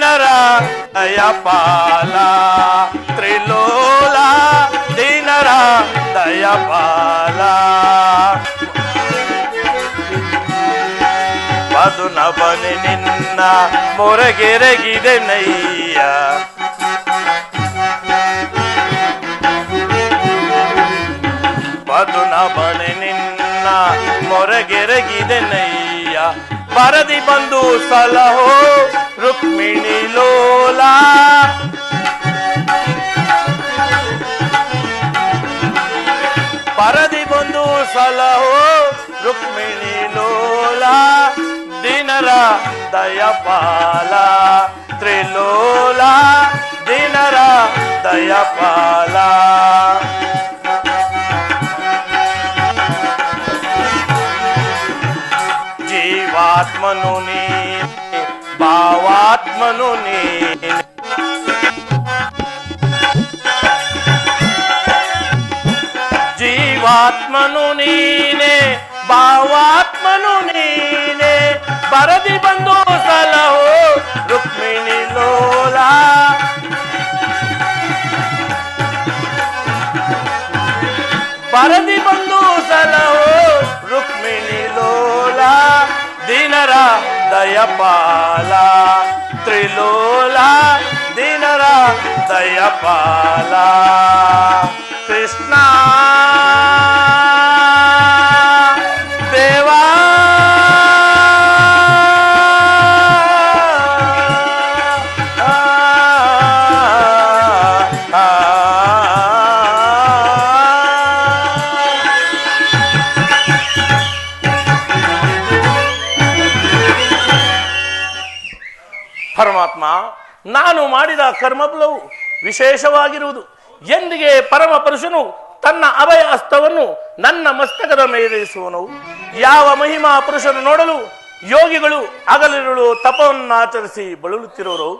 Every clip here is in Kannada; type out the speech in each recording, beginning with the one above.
ದೀನರ ದಯಪಾಲ, ತ್ರಿಲೋಲ, ದೀನರ, ದಯಪಾಲ. ಮಧುನ ಬನಿ ನಿನ್ನ ಮೊರಗೆರಗಿದೆ ನಯ್ಯ. ಮಧುನ ಬನಿ ನಿನ್ನ ಮೊರಗೆರಗಿದೆ ನಯ್ಯ. ಬರದಿ ಬಂದು ಸಲಹೋ ರುಕ್ಮಿಣಿ ಲೋಲ ಪರದಿ ಬಂದು ಸಲಹೋ ರುಕ್ಮಿಣಿ ಲೋಲ ದಿನರ ದಯಪಾಲ ತ್ರಿಲೋಲ ದಿನರ ದಯಪಾಲ दुश्मनों ने జీవాత్మనునీనే భావాత్మనునీనే పరది బంధో సలహో రుక్మిణి లోలా పరది బంధో సలహో రుక్మిణి లోలా దినరా దయపాలా త్రిలోలా దినరా దయపాలా. కృష్ణా ಪರಮಾತ್ಮ, ನಾನು ಮಾಡಿದ ಕರ್ಮಫಲವು ವಿಶೇಷವಾಗಿರುವುದು. ಎಂದಿಗೆ ಪರಮ ಪುರುಷನು ತನ್ನ ಅಭಯ ಅಸ್ತವನ್ನು ನನ್ನ ಮಸ್ತಕದ ಮೇಲಿರಿಸುವನು ಯಾವ ಮಹಿಮಾ ಪುರುಷನು ನೋಡಲು ಯೋಗಿಗಳು ಹಗಲಿರುಳು ತಪವನ್ನಾಚರಿಸಿ ಬಳಲುತ್ತಿರುವರು?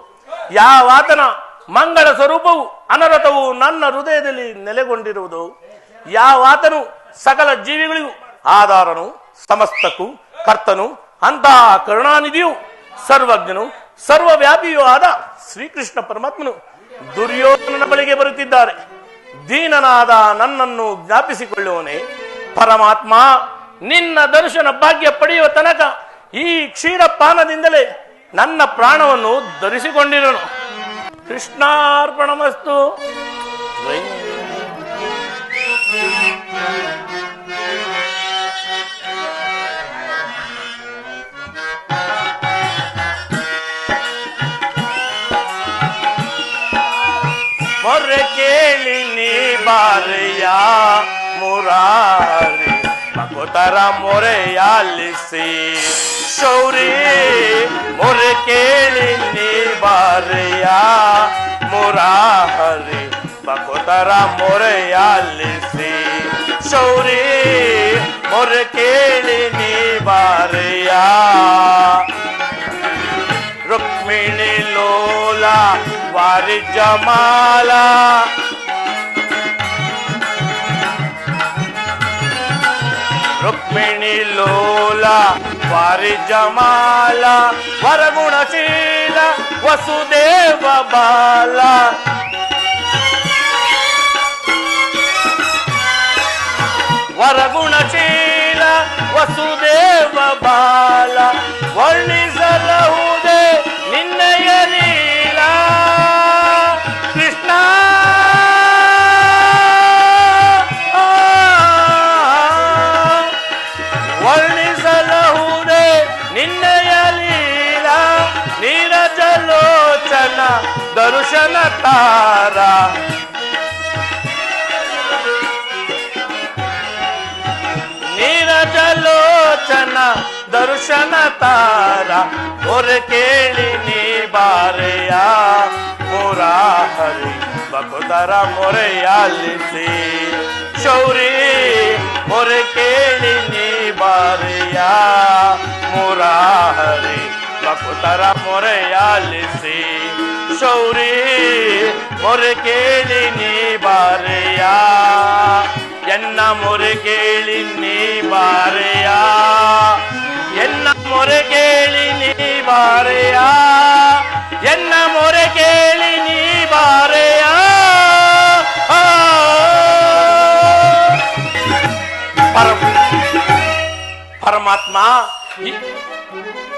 ಯಾವಾತನ ಮಂಗಳ ಸ್ವರೂಪವು ಅನರತವು ನನ್ನ ಹೃದಯದಲ್ಲಿ ನೆಲೆಗೊಂಡಿರುವುದು? ಯಾವಾತನು ಸಕಲ ಜೀವಿಗಳಿಗೂ ಆಧಾರನು, ಸಮಸ್ತಕ್ಕೂ ಕರ್ತನು, ಅಂತಹ ಕರುಣಾನಿಧಿಯು ಸರ್ವಜ್ಞನು ಸರ್ವವ್ಯಾಪಿಯೂ ಆದ ಶ್ರೀಕೃಷ್ಣ ಪರಮಾತ್ಮನು ದುರ್ಯೋಧನನ ಬಳಿಗೆ ಬರುತ್ತಿದ್ದಾರೆ. ದೀನನಾದ ನನ್ನನ್ನು ಜ್ಞಾಪಿಸಿಕೊಳ್ಳುವನೇ ಪರಮಾತ್ಮ, ನಿನ್ನ ದರ್ಶನ ಭಾಗ್ಯ ಪಡೆಯುವ ತನಕ ಈ ಕ್ಷೀರಪಾನದಿಂದಲೇ ನನ್ನ ಪ್ರಾಣವನ್ನು ಧರಿಸಿಕೊಂಡಿರನು. ಕೃಷ್ಣಾರ್ಪಣಮಸ್ತು. लीनी बारिया मुरारी মাগো তারা মোরে আলিসি সৌরি মোরে কেলিনি বারিয়া মোরা হরি মাগো তারা মোরে আলিসি সৌরি মোরে কেলিনি বারিয়া রুক্মিণী লোলা जमाला रुक्मिणी लोला वारी जमाला वरगुणशीला वसुदेव बाला वरगुणशीला वसुदेव बाला वर्णि प्यारा नीरज दर्शन तारा, और केलिनी बारया मोरा हरि बकुदरा मोरयालिसी शौरी, और केलिनी बारया मोरा हरि बकुदरा मोरयालिसी சௌரி ஒரு கேளி நீ பாரியா. என்ன ஒரு கேளி நீ பாரியா. என்ன ஒரு கேளி நீ பாரியா. என்ன ஒரு கேளி நீ பாரியா. பரமாத்மா.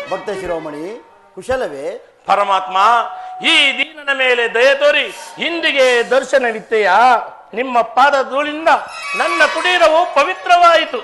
பக்த சிரோமணி குஷலவே ಪರಮಾತ್ಮ ಈ ದೀನನ ಮೇಲೆ ದಯ ತೋರಿ ಇಂದಿಗೆ ದರ್ಶನವಿತ್ತೆಯ? ನಿಮ್ಮ ಪಾದ ಧೂಳಿಂದ ನನ್ನ ಕುಡೀರವು ಪವಿತ್ರವಾಯಿತು.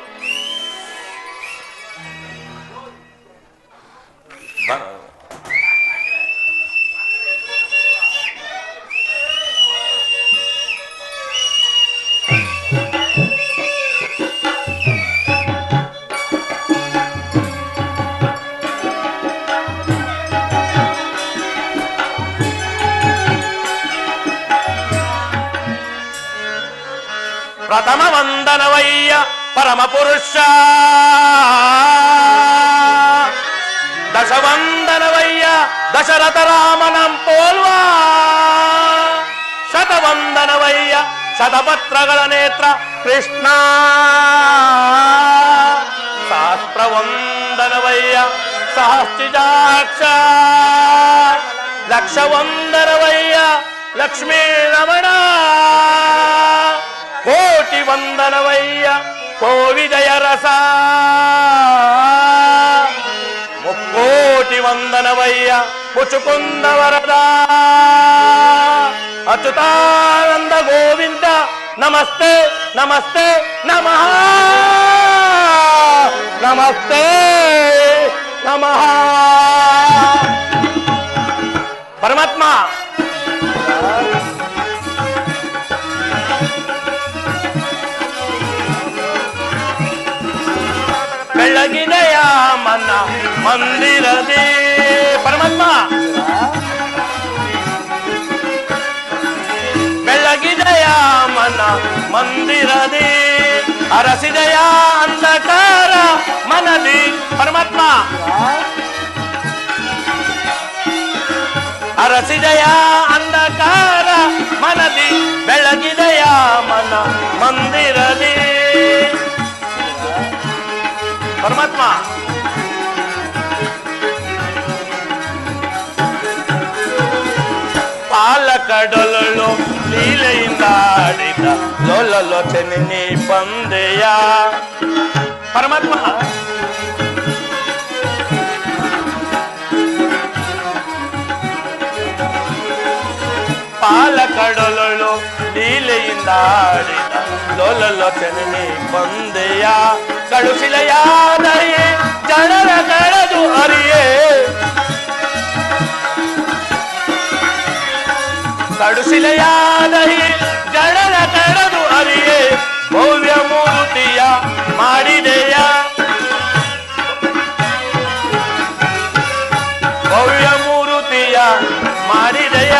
కృష్ణ. సహస్రవందనవయ్య సహస్రాక్ష లక్షవందనవయ్య లక్ష్మీ రమణ కోటి వందనవయ్య కోవిజయ రస ముక్కోటి వందనవయ్య పుచుకుంద వరద అచ్యుతానంద గోవింద ನಮಸ್ತೆ ನಮಸ್ತೆ ನಮಃ ನಮಸ್ತೆ ನಮಃ ಪರಮಾತ್ಮ ಬೆಳಗಿನೆಯ ಮನ ಮಂದಿರದಿ ಮಂದಿರದಿ. ಅರಸಿದೆಯ ಅಂಧಕಾರ ಮನದಿ. ಪರಮಾತ್ಮ. ಅರಸಿದೆಯ ಅಂಧಕಾರ ಮನದಿ. ಬೆಳಗಿದೆಯ ಮನ ಮಂದಿರದಿ. ಪರಮಾತ್ಮ. ಪಾಲಕಡೊಲಳು ಲೀಲೆಯಿಂದ ಆಡಿದ ಲೋಲಲೋಚನೆ ನೀ ಬಂದೆಯ ಪರಮಾತ್ಮ ಪಾಲಕಡೊಲಳು ಲೀಲೆಯಿಂದ ಆಡಿದ ಲೋಲಲೋಚನೆ ನೀ ಬಂದೆಯ ಕಳುಶಿಲೆಯಾದಯೇ ಜನರ ಕಳೆದು ಅರಿಯೇ ಕಡುಶಿಲೆಯಾದಹಿ ಜನರ ಅರಿಯೇ ಭವ್ಯ ಮೂರ್ತಿಯ ಮಾಡಿದೆಯ. ಭವ್ಯ ಮೂರ್ತಿಯ ಮಾಡಿದೆಯ.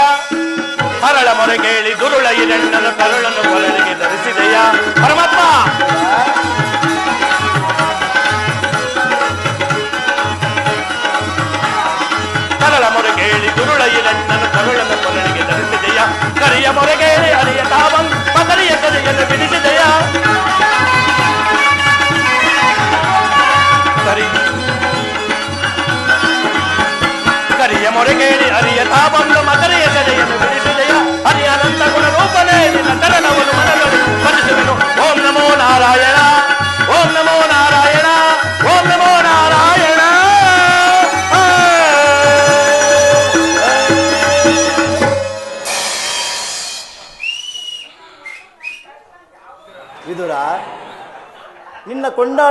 ಹರಳ ಮೊರೆ ಕೇಳಿ ದುರುಳ ಹಿರಣ್ಣನ ಕರುಳನ್ನು ಕೊರಳಿಗೆ ಧರಿಸಿದೆಯ. ಪರಮಾತ್ಮ!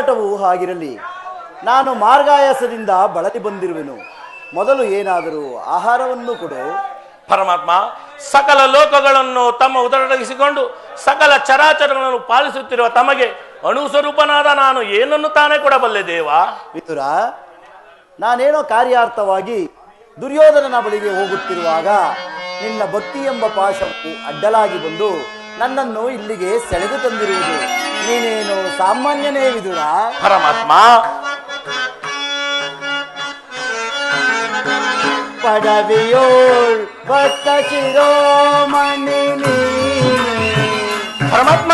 ಕೊಂಡಾಟವು ಹಾಗಿರಲಿ ನಾನು ಮಾರ್ಗಾಯಾಸದಿಂದ ಬಳಲಿ ಬಂದಿರುವೆನು. ಮೊದಲು ಏನಾದರೂ ಆಹಾರವನ್ನು ಕೊಡು. ಪರಮಾತ್ಮ ಸಕಲ ಲೋಕಗಳನ್ನು ತಮ್ಮ ಉದರಡಗಿಸಿಕೊಂಡು ಸಕಲ ಚರಾಚರಗಳನ್ನು ಪಾಲಿಸುತ್ತಿರುವ ತಮಗೆ ಅಣುಸ್ವರೂಪನಾದ ನಾನು ಏನನ್ನು ತಾನೇ ಕೊಡಬಲ್ಲೆ ದೇವ? ವಿದುರ ನಾನೇನೋ ಕಾರ್ಯಾರ್ಥವಾಗಿ ದುರ್ಯೋಧನನ ಬಳಿಗೆ ಹೋಗುತ್ತಿರುವಾಗ ನಿನ್ನ ಭಕ್ತಿ ಎಂಬ ಪಾಶವು ಅಡ್ಡಲಾಗಿ ಬಂದು ನನ್ನನ್ನು ಇಲ್ಲಿಗೆ ಸೆಳೆದು ತಂದಿರುವುದು. ನೀನೇನು ಸಾಮಾನ್ಯನೇ ವಿದುರ. ಪರಮಾತ್ಮ. ಪಡವಿಯೋಳ್ ಭಕ್ತ ಶಿರೋಮಣಿ ಪರಮಾತ್ಮ.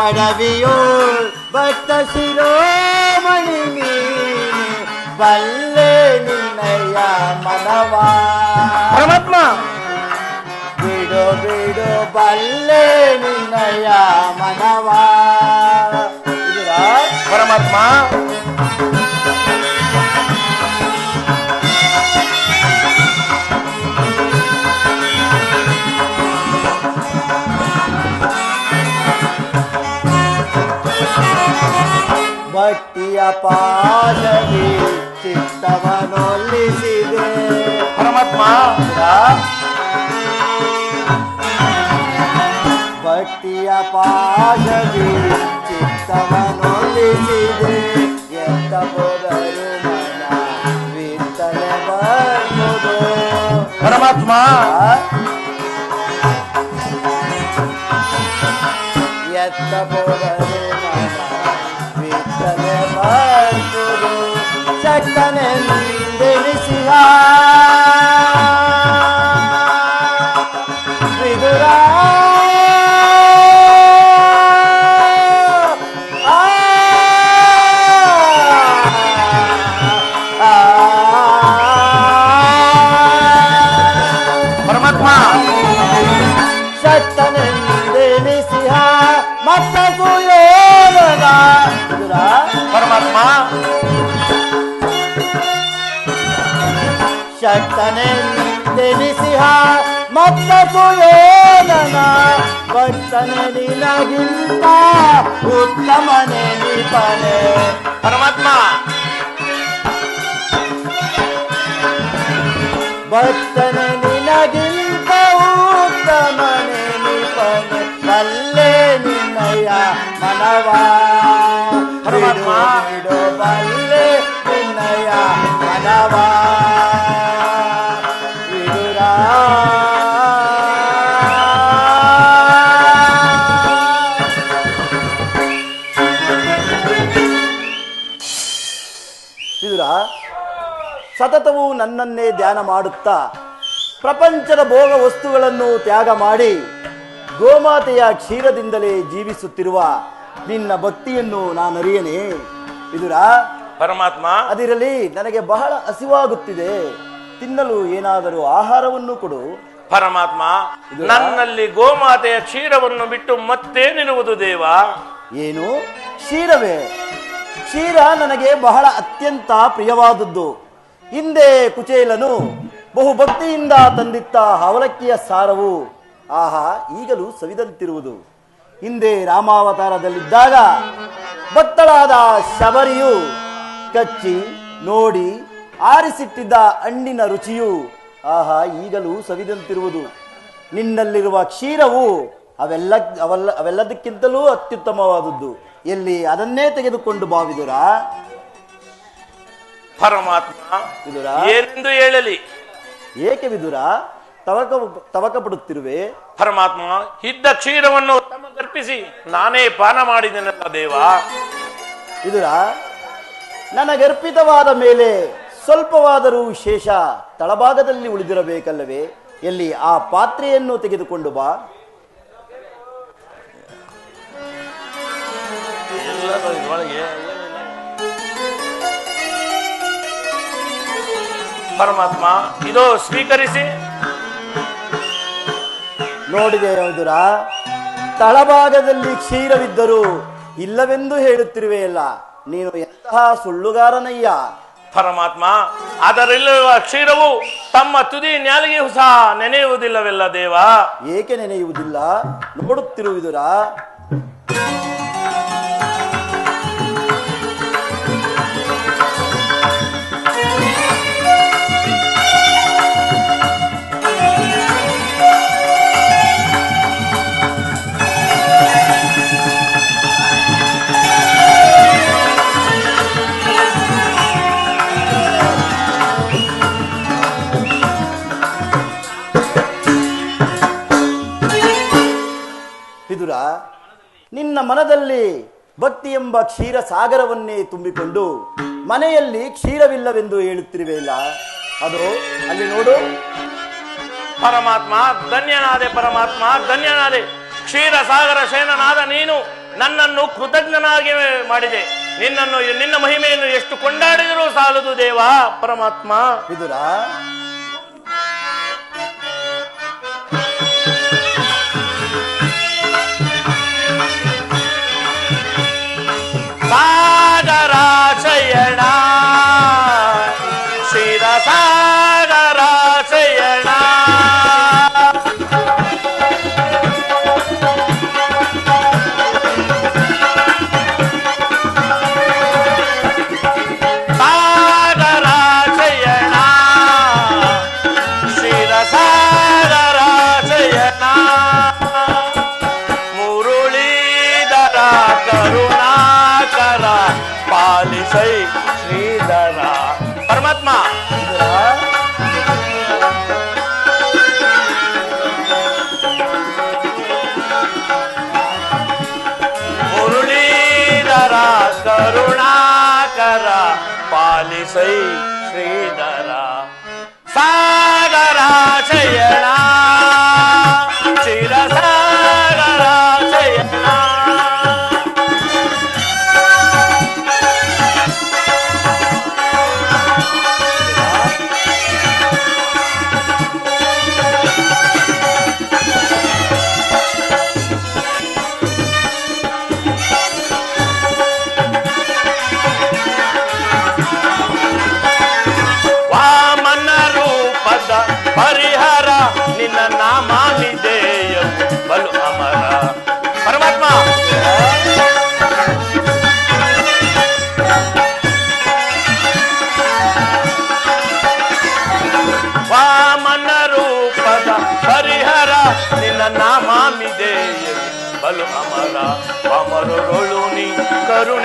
ಪಡವಿಯೋಳ್ ಭಕ್ತ ಶಿರೋಮಣಿ వల్లే నిన్నయ్య మనవా. పరమాత్మ! విడు విడు వల్లే నిన్నయ్య మనవా. పరమాత్మ! ಇದುರಾ? ಪರಮಾತ್ಮ ಚಿತ್ತವನೊಲ್ಲಿಸಿದೆ ಪರಮಾತ್ಮ? ಭಕ್ತಿಯ ಪಾಶವಿ ಚಿತ್ತವನೊಲ್ಲಿಸಿದೆ ಎತ್ತ ಹೋದರು ವಿತ್ತನೆ ಬರ್ಬೋದು ಪರಮಾತ್ಮ ಎತ್ತ ಹೋದರೆ Ektanen Deli Sihar ನಿನಗಿಂತ ಉತ್ತಮನೆ ನಿಪನೆ. ಪರಮಾತ್ಮ! ಭಕ್ತನ ನಿನಗಿಂತ ಉತ್ತಮನೆ ನಿಪನೆ. ಕಲ್ಲೇ ನಿನ್ನಯ ಮನವ. ನನ್ನನ್ನೇ ಧ್ಯಾನ ಮಾಡುತ್ತಾ ಪ್ರಪಂಚದ ಭೋಗ ವಸ್ತುಗಳನ್ನು ತ್ಯಾಗ ಮಾಡಿ ಗೋಮಾತೆಯ ಕ್ಷೀರದಿಂದಲೇ ಜೀವಿಸುತ್ತಿರುವ ನಿನ್ನ ಭಕ್ತಿಯನ್ನು ನಾನರಿಯನೆ. ಇದುರಾ ಪರಮಾತ್ಮ ಅದಿರಲಿ ನನಗೆ ಬಹಳ ಹಸಿವಾಗುತ್ತಿದೆ. ತಿನ್ನಲು ಏನಾದರೂ ಆಹಾರವನ್ನು ಕೊಡು. ಪರಮಾತ್ಮ ನನ್ನಲ್ಲಿ ಗೋಮಾತೆಯ ಕ್ಷೀರವನ್ನು ಬಿಟ್ಟು ಮತ್ತೇನಿರುವುದು ದೇವ. ಏನು? ಕ್ಷೀರವೇ? ಕ್ಷೀರ ನನಗೆ ಬಹಳ ಅತ್ಯಂತ ಪ್ರಿಯವಾದದ್ದು. ಹಿಂದೆ ಕುಚೇಲನು ಬಹು ಭಕ್ತಿಯಿಂದ ತಂದಿತ್ತ ಅವಲಕ್ಕಿಯ ಸಾರವು ಆಹಾ ಈಗಲೂ ಸವಿದಂತಿರುವುದು. ಹಿಂದೆ ರಾಮಾವತಾರದಲ್ಲಿದ್ದಾಗ ಭಕ್ತಳಾದ ಶಬರಿಯು ಕಚ್ಚಿ ನೋಡಿ ಆರಿಸಿಟ್ಟಿದ್ದ ಹಣ್ಣಿನ ರುಚಿಯು ಆಹಾ ಈಗಲೂ ಸವಿದಂತಿರುವುದು. ನಿನ್ನಲ್ಲಿರುವ ಕ್ಷೀರವು ಅವೆಲ್ಲ ಅವೆಲ್ಲ ಅವೆಲ್ಲದಕ್ಕಿಂತಲೂ ಅತ್ಯುತ್ತಮವಾದದ್ದು. ಎಲ್ಲಿ ಅದನ್ನೇ ತೆಗೆದುಕೊಂಡು ಬಾವಿದುರಾ? ಪರಮಾತ್ಮ ವಿದುರ. ಏನೆಂದು ಹೇಳಲಿ? ಏಕೆ ವಿದುರ? ತವಕ ತವಕ ಪಡುತ್ತಿರುವೆ ಪರಮಾತ್ಮ ಇದ್ದ ಕ್ಷೀರವನ್ನು ತಮಗರ್ಪಿಸಿ ನಾನೇ ಪಾನ ಮಾಡಿದೆನಲ್ಲ ದೇವ. ವಿದುರ ನನಗರ್ಪಿತವಾದ ಮೇಲೆ ಸ್ವಲ್ಪವಾದರೂ ಶೇಷ ತಳಭಾಗದಲ್ಲಿ ಉಳಿದಿರಬೇಕಲ್ಲವೇ? ಎಲ್ಲಿ ಆ ಪಾತ್ರೆಯನ್ನು ತೆಗೆದುಕೊಂಡು ಬಾ. ಪರಮಾತ್ಮ ಇದು ಸ್ವೀಕರಿಸಿ. ನೋಡಿದೆ ವಿದುರ ತಳಭಾಗದಲ್ಲಿ ಕ್ಷೀರವಿದ್ದರು ಇಲ್ಲವೆಂದು ಹೇಳುತ್ತಿರುವೆಯಲ್ಲ ನೀನು ಎಂತಹ ಸುಳ್ಳುಗಾರನಯ್ಯ. ಪರಮಾತ್ಮ ಅದರಲ್ಲಿರುವ ಕ್ಷೀರವು ತಮ್ಮ ತುದಿ ನ್ಯಾಲಿಗೆಯೂ ಸಹ ನೆನೆಯುವುದಿಲ್ಲವೆಲ್ಲ ದೇವ. ಏಕೆ ನೆನೆಯುವುದಿಲ್ಲ? ನೋಡುತ್ತಿರುವುದುರ. ನಿನ್ನ ಮನದಲ್ಲಿ ಭಕ್ತಿ ಎಂಬ ಕ್ಷೀರ ಸಾಗರವನ್ನೇ ತುಂಬಿಕೊಂಡು ಮನೆಯಲ್ಲಿ ಕ್ಷೀರವಿಲ್ಲವೆಂದು ಹೇಳುತ್ತಿರುವೆಯಲ್ಲ? ಅದು ಅಲ್ಲಿ ನೋಡು. ಪರಮಾತ್ಮ ಧನ್ಯನಾದೆ ಪರಮಾತ್ಮ ಧನ್ಯನಾದೆ. ಕ್ಷೀರ ಸಾಗರ ಸೇನನಾದ ನೀನು ನನ್ನನ್ನು ಕೃತಜ್ಞನಾಗಿ ಮಾಡಿದೆ. ನಿನ್ನನ್ನು ನಿನ್ನ ಮಹಿಮೆಯನ್ನು ಎಷ್ಟು ಕೊಂಡಾಡಿದರೂ ಸಾಲದು ದೇವ ಪರಮಾತ್ಮ. ವಿದುರ aí.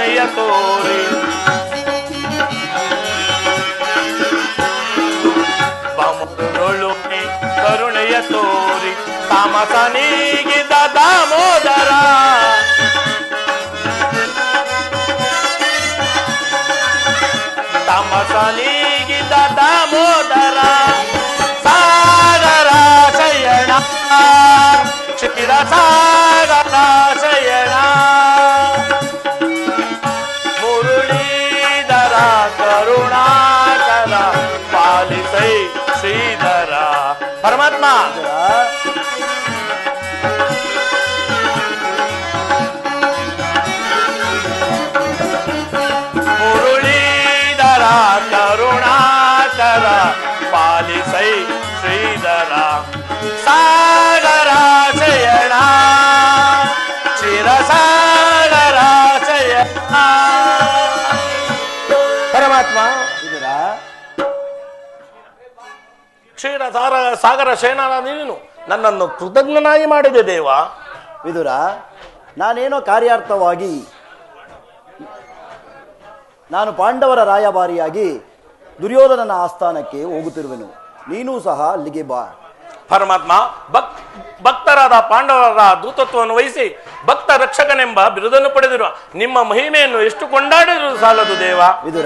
ಕರುಣೆಯ ತೋರಿ ಬಾಮರೊಳು ನೀ ಕರುಣೆಯ ತೋರಿ ತಾಮಸ ನೀಗಿದ ದಾಮೋದರ ತಾಮಸ ನೀಗಿದ ದಾಮೋದರ ಸಾಗರ ಶಯಣ ಕ್ಷೀರ ಸಾಗರ ಸಾರ ಸಾಗರ ಶಯನಾನ ನೀನು. ನನ್ನನ್ನು ಕೃತಜ್ಞನಾಗಿ ಮಾಡಿದೆ ದೇವ. ವಿದುರ ನಾನೇನೋ ಕಾರ್ಯಾರ್ಥವಾಗಿ ನಾನು ಪಾಂಡವರ ರಾಯಭಾರಿಯಾಗಿ ದುರ್ಯೋಧನನ ಆಸ್ಥಾನಕ್ಕೆ ಹೋಗುತ್ತಿರುವೆನು. ನೀನೂ ಸಹ ಅಲ್ಲಿಗೆ ಬಾ. ಪರಮಾತ್ಮ ಭಕ್ ಭಕ್ತರಾದ ಪಾಂಡವರ ದೂತತ್ವವನ್ನು ವಹಿಸಿ ಭಕ್ತ ರಕ್ಷಕನೆಂಬ ಬಿರುದನ್ನು ಪಡೆದಿರುವ ನಿಮ್ಮ ಮಹಿಮೆಯನ್ನು ಎಷ್ಟು ಕೊಂಡಾಡಿದರೂ ಸಾಲದು ದೇವ. ವಿದುರ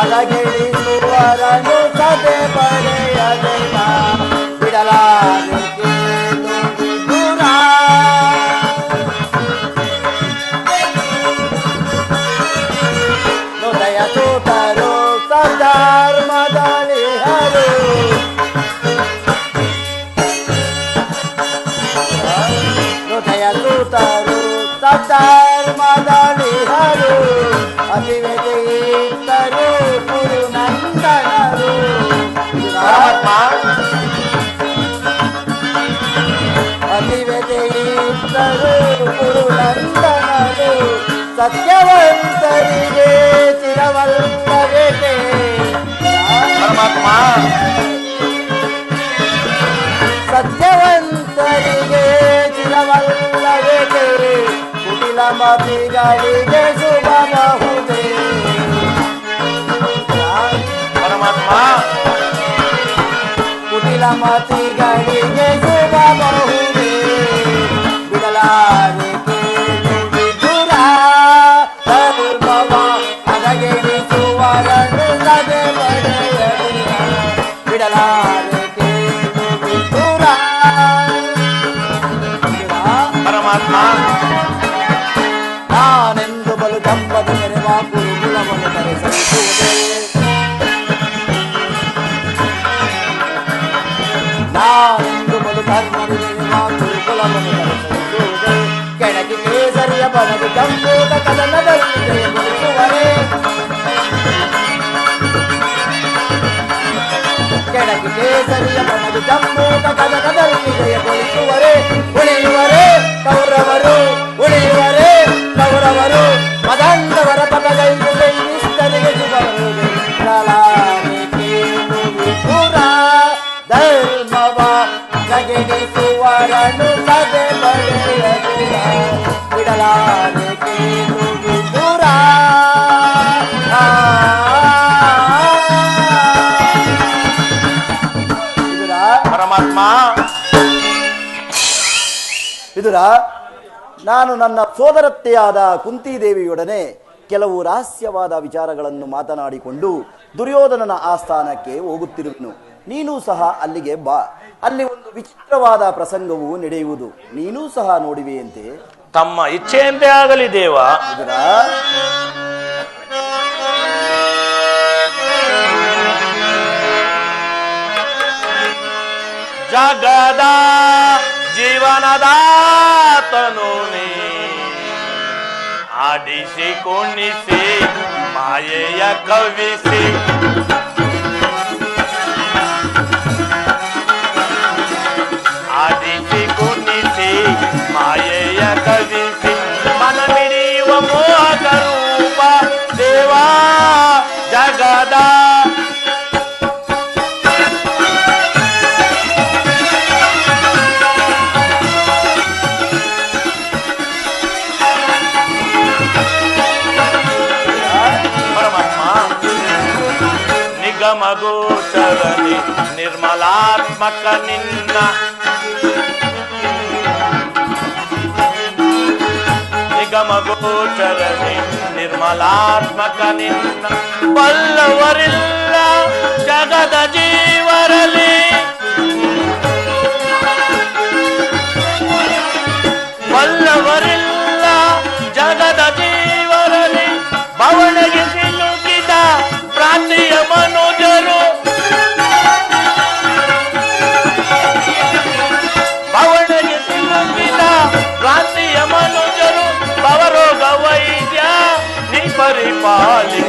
అలగిరి సువరను ಗುರು ನಂದನನು ಸತ್ಯವಂತರಿಗೆ ಚಿರವಲ್ಲಬೇಕೆ ಪರಮಾತ್ಮ ಸತ್ಯವಂತರಿಗೆ ಚಿರವಲ್ಲಬೇಕೆ ಕುಟಿಲ ಮತಿಗಳಿಗೆ ಶುಭಬಹುದೇ ಪರಮಾತ್ಮ ಕುಟಿಲ ಮತಿಗಳಿಗೆ ಶುಭಬಹುದೇ ಬಿಡಲಾರೆ ನಾನೆಂದು ಬಲು ಕಂಬದ ನೆರೆವ ಗುರುಕುಲವನ್ನು ಧರಿಸುವುದೇ ನಾನೆಂದು ಬಲು ಧರ್ಮದ ನೆರೆವ ಗುರುಕುಲವನ್ನು ಧರಿಸುವುದೇ ಕೆಳಗೆ ಕೇಸರಿಯ ಬನದು ಕಂಬೂತ ಕದನದಲ್ಲಿ ಜಯಗೊಳಿಸುವರೇ ಕೆಳಗೆ ಕೇಸರಿಯ ಬನದು ಕಂಬೂತ ಕದನದಲ್ಲಿ ನಾನು ನನ್ನ ಸೋದರತ್ತೆಯಾದ ಕುಂತಿದೇವಿಯೊಡನೆ ಕೆಲವು ರಹಸ್ಯವಾದ ವಿಚಾರಗಳನ್ನು ಮಾತನಾಡಿಕೊಂಡು ದುರ್ಯೋಧನನ ಆಸ್ಥಾನಕ್ಕೆ ಹೋಗುತ್ತಿರುವನು. ನೀನೂ ಸಹ ಅಲ್ಲಿಗೆ ಬಾ. ಅಲ್ಲಿ ಒಂದು ವಿಚಿತ್ರವಾದ ಪ್ರಸಂಗವು ನಡೆಯುವುದು. ನೀನು ಸಹ ನೋಡಿವೆಯಂತೆ. ತಮ್ಮ ಇಚ್ಛೆಯಂತೆ ಆಗಲಿ ದೇವ. ಜಗದಾ జీవనదాతను ఆడిసి కొన్నిసి మాయయ కవిసి ఆడిసి కొన్నిసి మాయయ కవిసి ನಿಗಮಗೋಚರನಿ ನಿರ್ಮಲಾತ್ಮಕ ನಿನ್ನ. ನಿಗಮಗೋಚರನಿ ನಿರ್ಮಲಾತ್ಮಕ ನಿನ್ನ. ಬಲ್ಲವರಿಲ್ಲ ಜಗದ ಜೀವರಲಿ ಬಲ್ಲವರಿಲ್ಲ ಜಗದ ಜೀವರಲಿ palha.